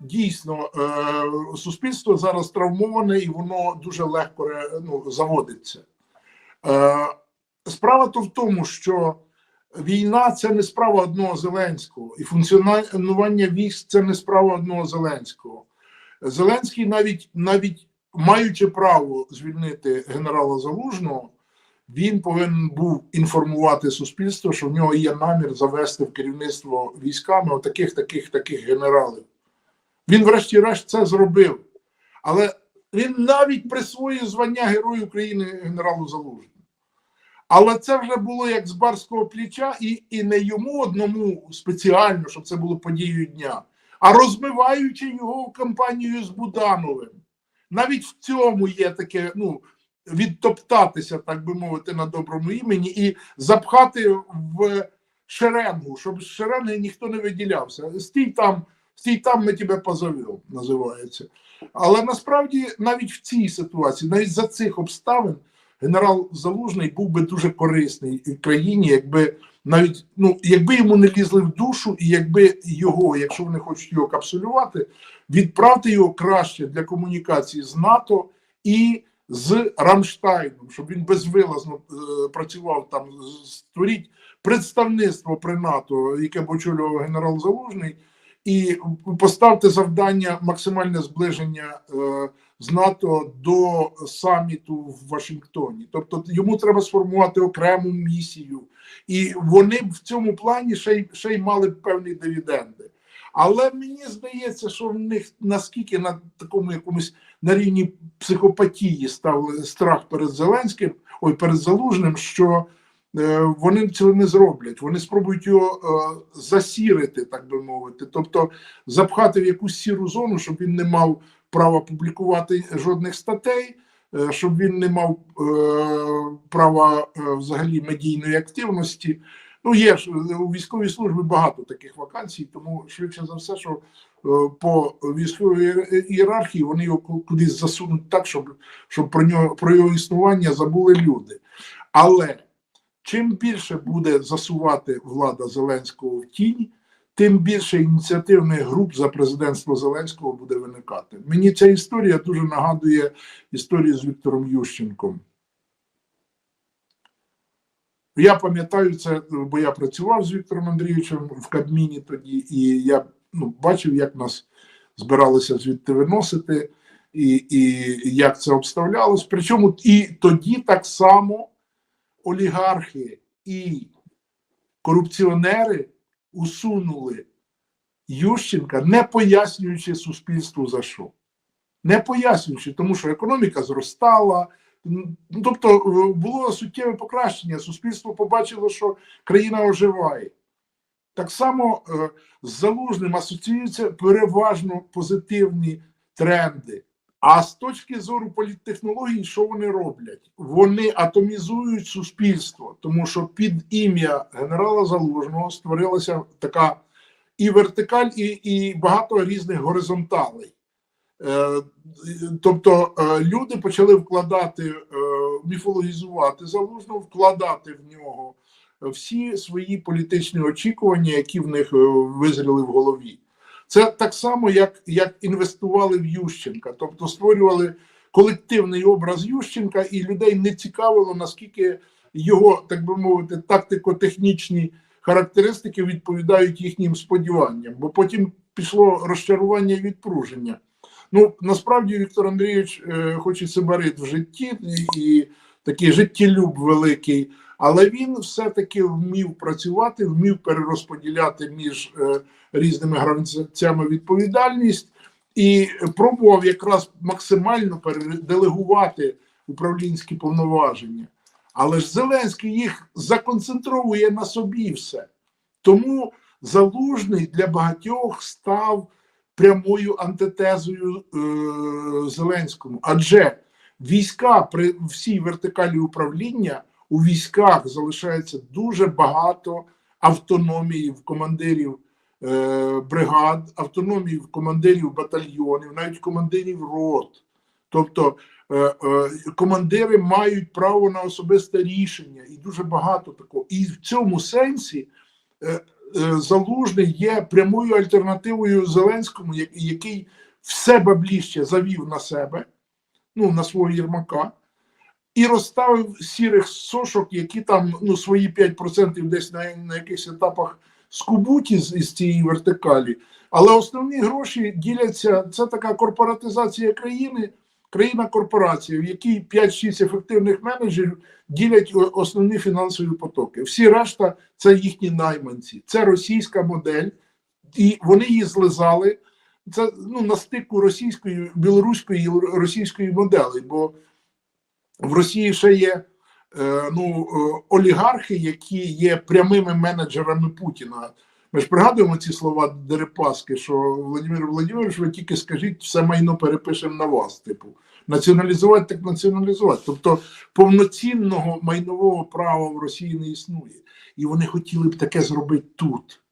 дійсно е, суспільство зараз травмоване і воно дуже легко ну, заводиться. Е, справа то в тому, що війна це не справа одного Зеленського, і функціонування військ це не справа одного Зеленського. Зеленський, навіть навіть маючи право звільнити генерала Залужного, він повинен був інформувати суспільство, що в нього є намір завести в керівництво військами отаких, таких, таких генералів. Він, врешті-решт, це зробив. Але він навіть присвоїв звання Герою України генералу Залужному. Але це вже було як з барського плеча, і, і не йому одному спеціально, щоб це було подією дня, а розмиваючи його в кампанію з Будановим. Навіть в цьому є таке, ну, відтоптатися, так би мовити, на доброму імені, і запхати в шеренгу, щоб з шеренги ніхто не виділявся. Стій там, стій там, ми тебе позовемо, називається. Але насправді навіть в цій ситуації, навіть за цих обставин, генерал Залужний був би дуже корисний країні, якби навіть ну, якби йому не лізли в душу, і якби його, якщо вони хочуть його капсулювати, відправити його краще для комунікації з НАТО і з Рамштайном, щоб він безвилазно е, працював там, створіть представництво при НАТО, яке б очолював генерал Залужний, і поставте завдання максимальне зближення е, з НАТО до саміту в Вашингтоні. Тобто йому треба сформувати окрему місію, і вони в цьому плані ще й ще й мали б певні дивіденди. Але мені здається, що в них наскільки на такому якомусь на рівні психопатії став страх перед Зеленським, ой, перед Залужним, що вони цього не зроблять. Вони спробують його е, засірити, так би мовити, тобто запхати в якусь сіру зону, щоб він не мав права публікувати жодних статей, е, щоб він не мав е, права е, взагалі медійної активності. Ну, є ж у військовій службі багато таких вакансій, тому швидше за все, що е, по військовій ієр- ієрархії вони його кудись засунуть так, щоб, щоб про нього про його існування забули люди. Але чим більше буде засувати влада Зеленського в тінь, тим більше ініціативних груп за президентство Зеленського буде виникати. Мені ця історія дуже нагадує історію з Віктором Ющенком. Я пам'ятаю це, бо я працював з Віктором Андрійовичем в Кабміні тоді, і я ну, бачив, як нас збиралися звідти виносити, і, і як це обставлялось. Причому і тоді так само олігархи і корупціонери усунули Ющенка, не пояснюючи суспільству за що. Не пояснюючи, тому що економіка зростала. Ну, тобто е, було суттєве покращення. Суспільство побачило, що країна оживає. Так само е, з залужним асоціюються переважно позитивні тренди. А з точки зору політтехнологій, що вони роблять? Вони атомізують суспільство, тому що під ім'я генерала Залужного створилася така і вертикаль, і, і багато різних горизонталей. Е, Тобто е, люди почали вкладати, е, міфологізувати залужно, вкладати в нього всі свої політичні очікування, які в них е, визріли в голові. Це так само, як, як інвестували в Ющенка, тобто створювали колективний образ Ющенка, і людей не цікавило, наскільки його, так би мовити, тактико-технічні характеристики відповідають їхнім сподіванням, бо потім пішло розчарування і відпруження. Ну насправді Віктор Андрійович, е, хоч і сибарит в житті, і, і такий життєлюб великий, але він все-таки вмів працювати, вмів перерозподіляти між е, різними гравцями відповідальність і пробував якраз максимально переделегувати управлінські повноваження. Але ж Зеленський їх законцентровує на собі все. Тому залужний для багатьох став прямою антитезою е, Зеленському. Адже війська при всій вертикалі управління у військах залишається дуже багато автономії в командирів е, бригад, автономії в командирів батальйонів, навіть командирів рот. Тобто е, е, командири мають право на особисте рішення, і дуже багато такого. І в цьому сенсі е, е, Залужний є прямою альтернативою Зеленському, який все бабліще завів на себе, ну на свого Єрмака, і розставив сірих сошок, які там ну, свої 5% десь на, на якихось етапах скубуть із, із цієї вертикалі. Але основні гроші діляться. Це така корпоратизація країни, країна корпорація, в якій 5-6 ефективних менеджерів ділять основні фінансові потоки. Всі решта це їхні найманці. Це російська модель, і вони її злизали. Це ну, на стику російської, білоруської і російської моделі, бо в Росії ще є е, ну, е, олігархи, які є прямими менеджерами Путіна. Ми ж пригадуємо ці слова Дерипаски, що Владимир Владимирович, ви тільки скажіть, все майно перепишемо на вас. Типу, націоналізувати так націоналізувати. Тобто повноцінного майнового права в Росії не існує. І вони хотіли б таке зробити тут.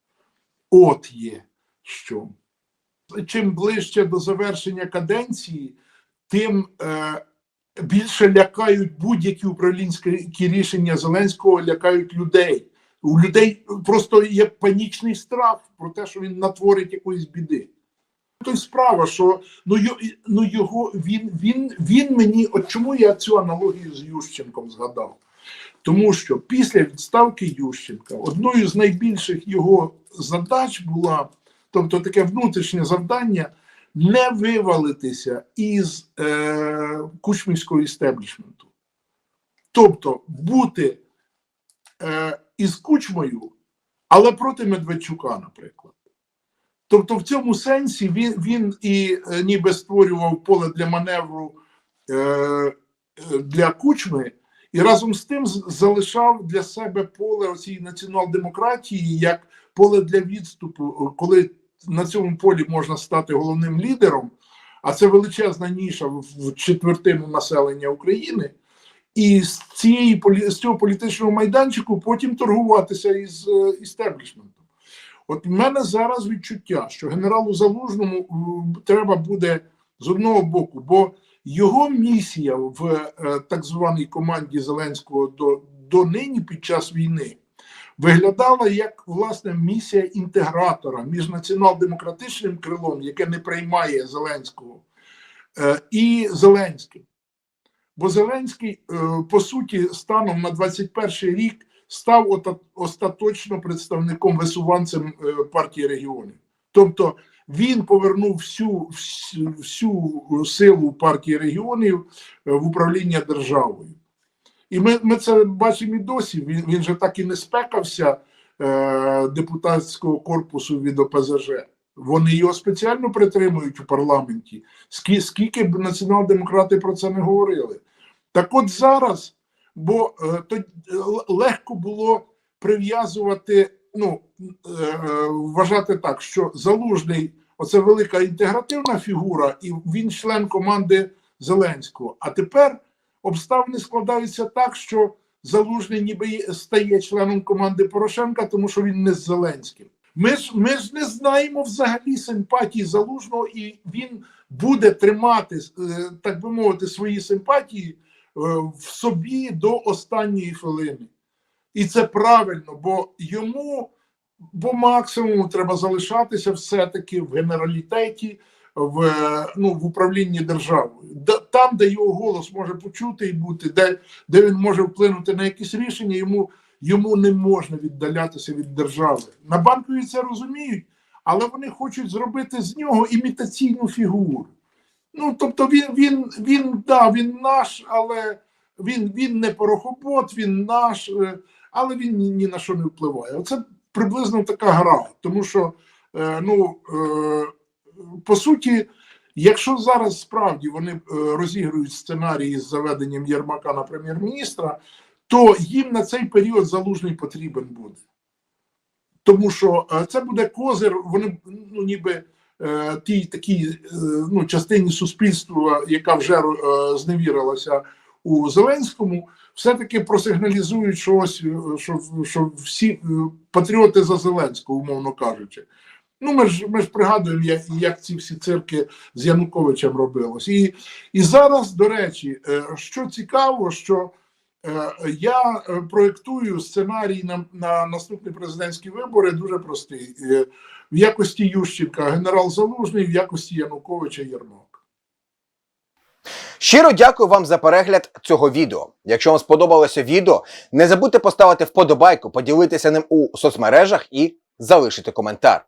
От є що. Чим ближче до завершення каденції, тим е, більше лякають будь-які управлінські рішення Зеленського, лякають людей. У людей просто є панічний страх про те, що він натворить якоїсь біди. То й справа, що ну, ну його він, він, він мені, от чому я цю аналогію з Ющенком згадав? Тому що після відставки Ющенка одною з найбільших його задач була, тобто таке внутрішнє завдання, не вивалитися із е, кучмівського істеблішменту. Тобто бути е, із кучмою, але проти Медведчука, наприклад. Тобто, в цьому сенсі він, він і е, ніби створював поле для маневру е, е, для кучми, і разом з тим залишав для себе поле оцій націонал-демократії як поле для відступу, коли на цьому полі можна стати головним лідером, а це величезна ніша в четвертину населення України. І з цієї з цього політичного майданчику потім торгуватися із е, істеблішментом. От в мене зараз відчуття, що генералу Залужному треба буде з одного боку, бо його місія в е, так званій команді Зеленського до, до нині під час війни виглядала як власне місія інтегратора між націонал-демократичним крилом, яке не приймає Зеленського, е, і Зеленським. Бо Зеленський, е, по суті, станом на 21 рік став остаточно представником висуванцем е, партії регіонів. Тобто він повернув всю, всю, силу партії регіонів в управління державою. І ми, ми це бачимо і досі. Він, він же так і не спекався е, депутатського корпусу від ОПЗЖ. Вони його спеціально притримують у парламенті. Скі, скільки б націонал-демократи про це не говорили. Так от зараз, бо е, то, е, легко було прив'язувати, ну, е, е, вважати так, що залужний оце велика інтегративна фігура, і він член команди Зеленського. А тепер обставини складаються так, що залужний ніби стає членом команди Порошенка, тому що він не з Зеленським. Ми ж ми ж не знаємо взагалі симпатії залужного, і він буде тримати, е, так би мовити, свої симпатії е, в собі до останньої хвилини. І це правильно, бо йому по максимуму треба залишатися все-таки в генералітеті, в, ну, в управлінні державою. Там, де його голос може почути і бути, де, де він може вплинути на якісь рішення, йому, йому не можна віддалятися від держави. На банкові це розуміють, але вони хочуть зробити з нього імітаційну фігуру. Ну, тобто він, він, він, да, він наш, але він, він не порохобот, він наш, е, але він ні, ні на що не впливає. Оце приблизно така гра. Тому що, е, ну, е, по суті, якщо зараз справді вони е, розігрують сценарії з заведенням Єрмака на прем'єр-міністра, то їм на цей період залужний потрібен буде. Тому що е, це буде козир, вони ну, ніби е, тій такій ну, частині суспільства, яка вже зневірилася у Зеленському, все-таки просигналізують, що ось що, що всі патріоти за Зеленського, умовно кажучи. Ну, ми ж ми ж пригадуємо, як, як ці всі цирки з Януковичем робилось. І, і зараз, до речі, е, що цікаво, що Е, Я е, проєктую сценарій на, на наступні президентські вибори дуже простий. В якості Ющенка генерал Залужний, в якості Януковича Єрмак. Щиро дякую вам за перегляд цього відео. Якщо вам сподобалося відео, не забудьте поставити вподобайку, поділитися ним у соцмережах і залишити коментар.